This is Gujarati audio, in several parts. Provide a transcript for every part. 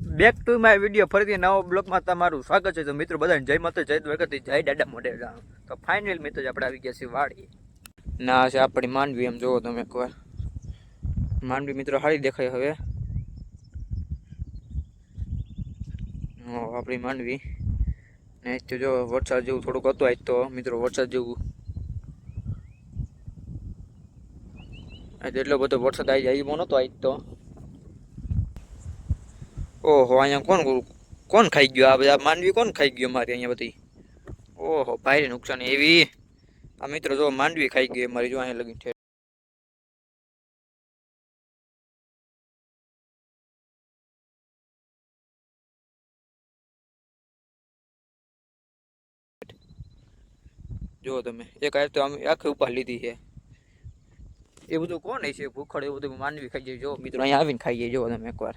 બેક ટુ માય વીડિયો ફરીથી નવો બ્લોગમાં તમારું સ્વાગત છે. તો મિત્રો, બધાને જય માતા જય દ્વારકાથી જય દાદા મોઢે તો ફાઇનલ મિત્રો, આપણે આવી ગયા છીએ વાડી ના છે આપણી માંડવી. એમ જોવો તમે એકવાર. માંડવી મિત્રો સારી દેખાય હવે. આપણી માંડવી. ને તો જો વરસાદ જેવું થોડુંક હતું આજ તો, મિત્રો, વરસાદ જેવું. એટલો બધો વરસાદ આવી જાય એવો નહોતો આજ તો. ઓહો, અહીંયા કોણ કોણ ખાઈ ગયો? આ બધા માંડવી કોણ ખાઈ ગયો મારી અહીંયા બધી? ઓહો ભાઈ નુકસાન. એવી? આ મિત્રો જો માંડવી ખાઈ ગઈ મારી જો અહીંયા લગી છે. જો તમે, એક આ તો આમ આખી ઉપર લીધી છે. એ બધું કોણ છે? ભૂખડ એવું બધું માંડવી ખાઈ જાય જો, મિત્રો, અહીંયા આવીને ખાઈ જાય જો તમે એકવાર.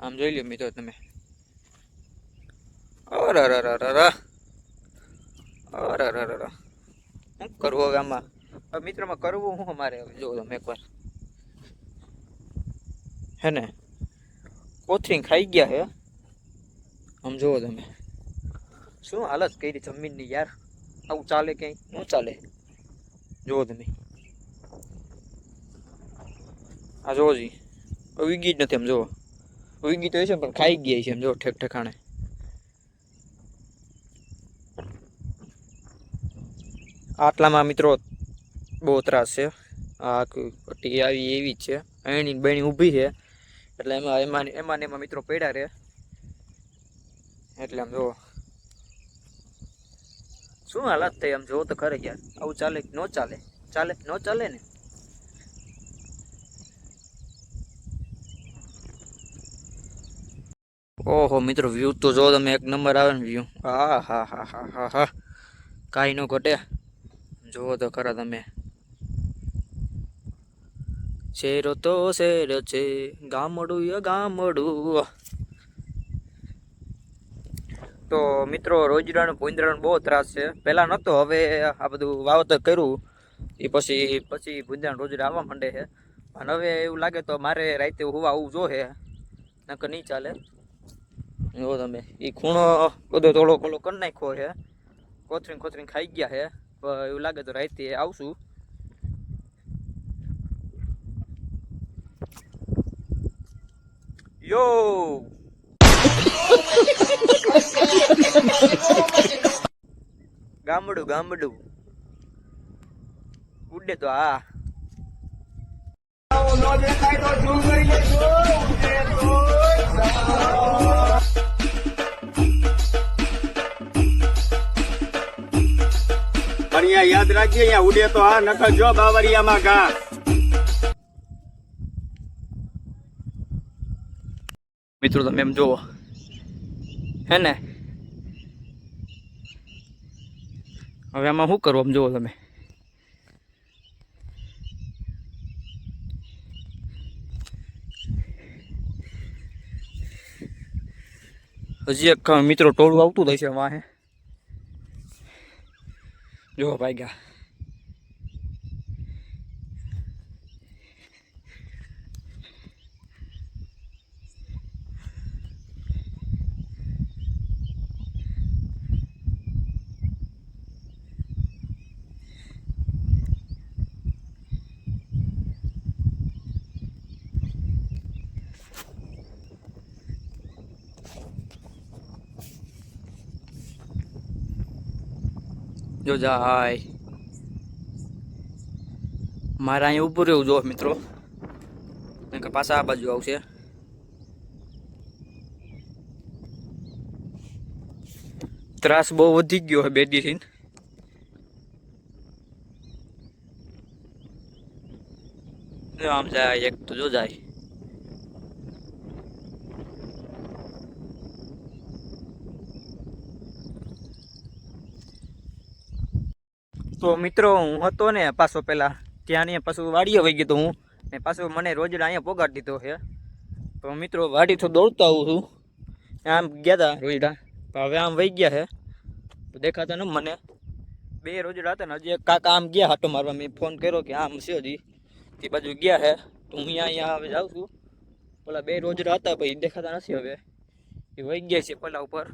આમ જોઈ લો મિત્રો તમે. શું કરવું હવે આમાં? મિત્રોમાં કરવું હું અમારે જો તમે એકવાર. હે ને? કોથરી ખાઈ ગયા હે? આમ જુઓ તમે. શું હાલત કરી જમીનની યાર? આવું ચાલે ક્યાંય? શું ચાલે. જુઓ તમે. આ જોવો જી. વિગી જ નથી એમ, જુઓ. ઉગી તો છે પણ ખાઈ ગયા છે એમ જો, ઠેક ઠેકાણે. આટલામાં મિત્રો બહુ ત્રાસ છે. આ પટ્ટી આવી, એવી જ છે. અહીંની બહેણી ઊભી છે. એટલે એમાં એમાં એમાં એમાં મિત્રો પડ્યા રહે. એટલે આમ જો, શું હાલત થઈ આમ જોવો તો ખરે યાર. આવું ચાલે ન ચાલે? ચાલે ન ચાલે ને? ઓહો, મિત્રો વ્યૂ તો જો તમે એક નંબર આવે ને વ્યૂ હા હા હા હા હા હા. કાંઈ ન ઘટે. જુઓ તો ખરા તમે. શેરો તો શેર છે, ગામડું ય ગામડું. તો મિત્રો, રોજડાનું ભૂંદરાનું બહુ ત્રાસ છે. પહેલાં નહોતો હવે આ બધું વાવતર કર્યું. એ પછી પછી ભૂંદરાનું રોજડા આવવા માંડે છે. અને હવે એવું લાગે તો મારે રાતે હોવા આવું જોહે નકર નહીં ચાલે. જો તમે એ ખૂણો બધો થોડો કોલો કરી નાખ્યો છે. કોથરીને કોથરીને ખાઈ ગયા છે. એવું લાગે તો રાતે આવશું. યો! ગામડું ગામડું. ઉડે તો હા પણ અહીંયા અહીંયા ઉડે તો હા, નકર જો બાવરિયામાં ઘા. મિત્રો, તમે એમ જુઓ. હે ને? હવે આમાં શું કરવું આમ જુઓ તમે? હજી એક મિત્રો ટોળું આવતું થશે વાહે. જો ભાઈ ગયા જો જાય મારે અહીંયા ઉપર રહેવું જો, મિત્રો. કે પાછા આ બાજુ આવશે. ત્રાસ બહુ વધી ગયો હોય બે દીથી આમ જાય, એક તો જો જાય. તો મિત્રો, હું હતો ને પાછો પેલા ત્યાં ને પાછું વાડીએ વહી ગયો હું. ને પાછું મને રોજ અહીંયા પોગાડી દીધો છે. તો મિત્રો, વાડી તો દોડતો આવું છું. આમ ગયા હતા રોજડા. હવે આમ વહી ગયા છે. તો દેખાતા ન મને. બે રોજડા હતા ને, હજી એક કાકા આમ ગયા હાટો મારવા. મેં ફોન કર્યો કે આમ છે હજી. તે બાજુ ગયા છે. તો હું અહીંયા અહીંયા હવે જાઉં છું. પેલા બે રોજડા હતા, પછી દેખાતા નથી હવે. એ વહી ગયા છે પેલા ઉપર.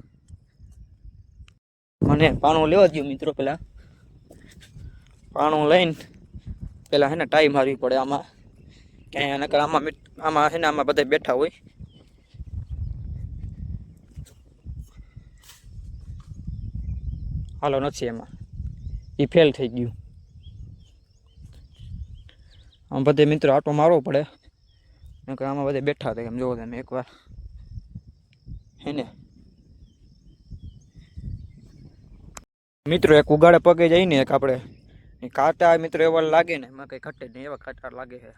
મને પાણું લેવા દો મિત્રો પેલા. પાણું લઈને પેલા છે ને ટાઈ મારવી પડે આમાં. ક્યાંય નકર આમાં આમાં છે ને આમાં બધા બેઠા હોય. હાલો, નથી એમાં. એ ફેલ થઈ ગયું. આમ બધે મિત્રો આટો મારવો પડે. નકર આમાં બધે બેઠા હતા એમ જોવો તમે એકવાર. હે ને? મિત્રો, એક ઉગાડે પગે જઈને એક આપણે કાંટા મિત્રો એવા લાગે ને, એમાં કઈ ઘટે નહીં, એવા કાંટા લાગે છે.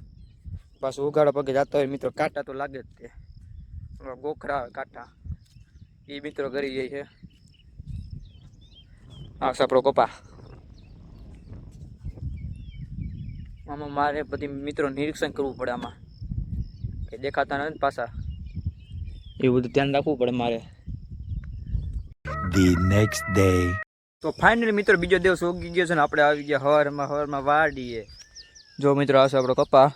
પાછું ઉઘાડા પગે જતા હોય મિત્રો, કાંટા તો લાગે જ તે ગોખરા કાંટા. એ મિત્રો કરી જાય છે. આ સાપડો કપા. આમાં મારે બધી મિત્રો નિરીક્ષણ કરવું પડે આમાં. કે દેખાતા નથી પાછા. એવું બધું ધ્યાન રાખવું પડે મારે. The next day. તો ફાઇનલી મિત્રો બીજો દિવસ ઉગી ગયો છે ને આપણે આવી ગયા હવારમાં હવારમાં વાડીએ. જો મિત્રો આવશે આપણો કપા.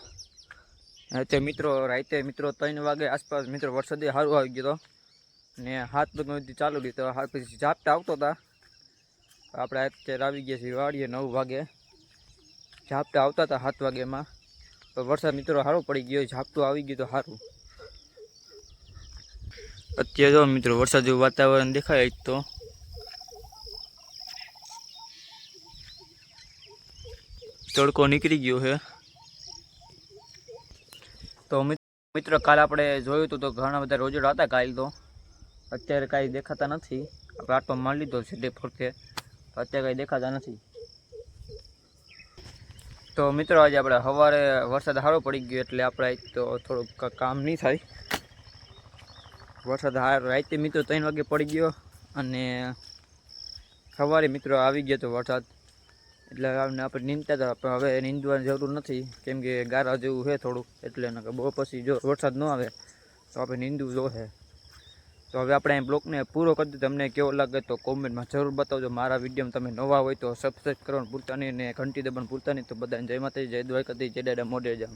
અત્યારે મિત્રો, રાતે મિત્રો ત્રણ વાગે આસપાસ મિત્રો વરસાદ સારું આવી ગયો હતો ને હાથ પગ સુધી ચાલુ રહ્યું તો હાથ પછી ઝાપટા આવતો હતા આપણે અત્યારે આવી ગયા છીએ વાડીએ નવ વાગે. ઝાપટા આવતા હતા સાત વાગ્યામાં તો વરસાદ મિત્રો સારો પડી ગયો, ઝાપટું આવી ગયું તો સારું. અત્યારે જો મિત્રો વરસાદ જેવું વાતાવરણ દેખાય જ તો. તડકો નીકળી ગયો છે. તો મિત- મિત્રો, કાલ આપણે જોયું હતું તો ઘણા બધા રોજડા હતા કાલ તો. અત્યારે કાંઈ દેખાતા નથી. આપણે આટો મારી લીધો છે તે ફરતે અત્યારે કાંઈ દેખાતા નથી. તો મિત્રો, આજે આપણે સવારે વરસાદ સારો પડી ગયો એટલે આપણે તો થોડુંક કામ નહીં થાય. વરસાદ રાતે મિત્રો ત્રણ વાગે પડી ગયો અને સવારે મિત્રો આવી ગયો તો વરસાદ. એટલે આપણે નીંદતા હતા, પણ હવે નીંદવાની જરૂર નથી. કેમ કે ગારા જેવું છે થોડુંક. એટલે કે બહુ પછી જો વરસાદ ન આવે, તો આપણે નીંદવું જોશે તો હવે આપણે અહીં બ્લોગને પૂરો કરી દીધો તમને કેવો લાગે તો કોમેન્ટમાં જરૂર બતાવજો. મારા વિડીયોમાં તમે નવા હોય તો સબસ્ક્રાઈબ કરવાનું ભૂલતા નહીં અને ઘંટી દબાણ ભૂલતા નહીં. તો બધાને જય માતાજી, જય દ્વારકાથી જય દાડા મોડે જામ.